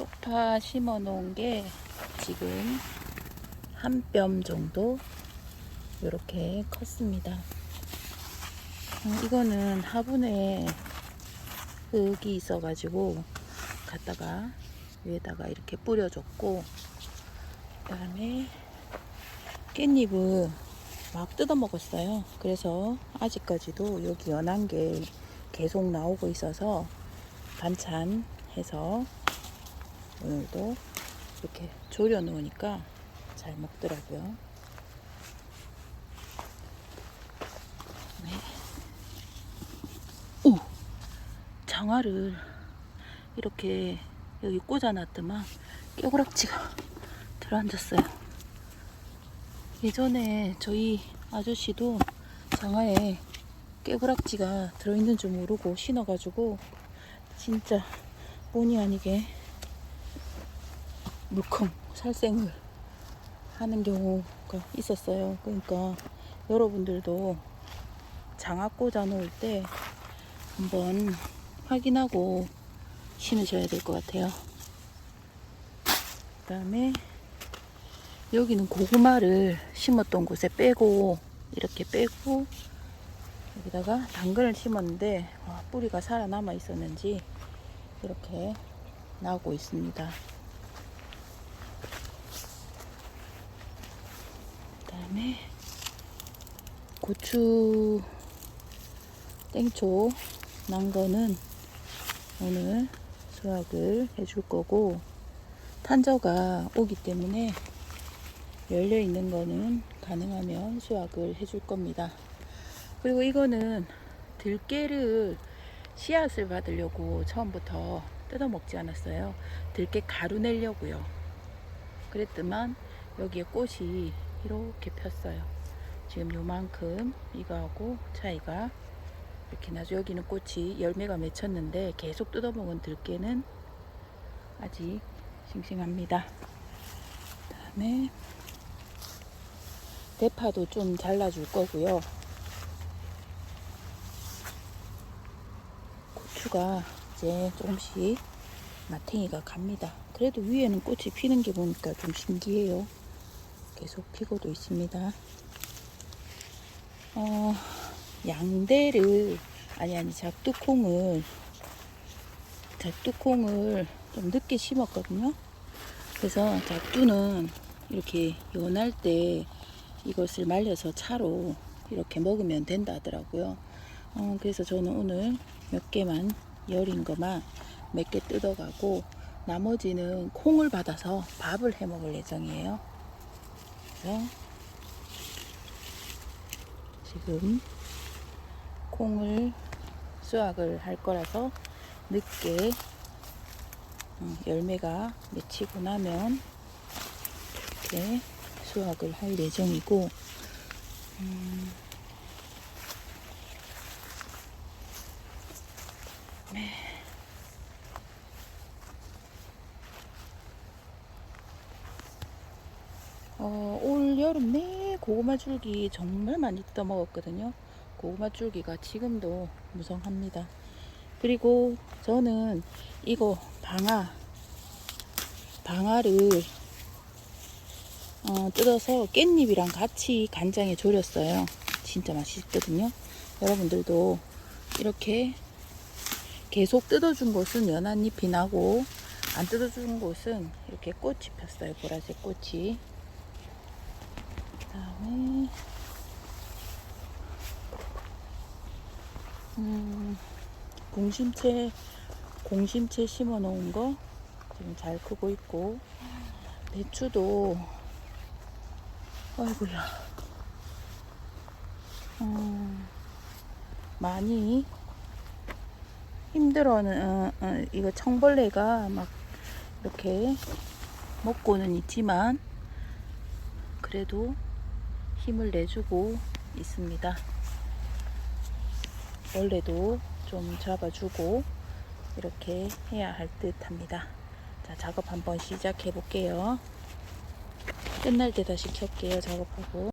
쪽파 심어 놓은 게 지금 한 뼘 정도 이렇게 컸습니다. 음, 이거는 화분에 흙이 있어가지고 갖다가 위에다가 이렇게 뿌려줬고 그 다음에 깻잎을 막 뜯어 먹었어요. 그래서 아직까지도 여기 연한 게 계속 나오고 있어서 반찬 해서 오늘도 이렇게 졸여 놓으니까 잘 먹더라고요. 네. 오! 장화를 이렇게 여기 꽂아놨더만 깨구락지가 들어앉았어요. 예전에 저희 아저씨도 장화에 깨구락지가 들어있는 줄 모르고 신어가지고 진짜 본의 아니게 물컹 살생을 하는 경우가 있었어요. 그러니까 여러분들도 장화 꽂아 놓을 때 한번 확인하고 신으셔야 될 것 같아요. 그 다음에 여기는 고구마를 심었던 곳에 빼고 이렇게 빼고 여기다가 당근을 심었는데 와, 뿌리가 살아남아 있었는지 이렇게 나오고 있습니다. 다음에 고추 땡초 난 거는 오늘 수확을 해줄 거고 탄저가 오기 때문에 열려 있는 거는 가능하면 수확을 해줄 겁니다. 그리고 이거는 들깨를 씨앗을 받으려고 처음부터 뜯어 먹지 않았어요. 들깨 가루 내려고요. 그랬더만 여기에 꽃이 이렇게 폈어요. 지금 요만큼 이거하고 차이가 이렇게 나죠. 여기는 꽃이 열매가 맺혔는데 계속 뜯어먹은 들깨는 아직 싱싱합니다. 그 다음에 대파도 좀 잘라줄 거고요. 고추가 이제 조금씩 마탱이가 갑니다. 그래도 위에는 꽃이 피는 게 보니까 좀 신기해요. 계속 피고도 있습니다. 어, 양대를 아니 아니 작두콩을 작두콩을 좀 늦게 심었거든요. 그래서 작두는 이렇게 연할 때 이것을 말려서 차로 이렇게 먹으면 된다 하더라고요. 어, 그래서 저는 오늘 몇 개만 열인 거만 몇 개 뜯어가고 나머지는 콩을 받아서 밥을 해 먹을 예정이에요. 그래서 지금 콩을 수확을 할 거라서 늦게 어, 열매가 맺히고 나면 이렇게 수확을 할 예정이고 음, 네. 여름 내 고구마 줄기 정말 많이 뜯어 먹었거든요. 고구마 줄기가 지금도 무성합니다. 그리고 저는 이거 방아, 방아를 어, 뜯어서 깻잎이랑 같이 간장에 졸였어요. 진짜 맛있거든요. 여러분들도 이렇게 계속 뜯어준 곳은 연한 잎이 나고 안 뜯어준 곳은 이렇게 꽃이 폈어요. 보라색 꽃이. 그다음에 음, 공심채 공심채 심어 놓은 거 지금 잘 크고 있고 배추도 아이고야. 음, 많이 힘들어는 어, 어, 이거 청벌레가 막 이렇게 먹고는 있지만 그래도 힘을 내주고 있습니다. 원래도 좀 잡아주고 이렇게 해야 할 듯 합니다. 자, 작업 한번 시작해 볼게요. 끝날 때 다시 켤게요, 작업하고.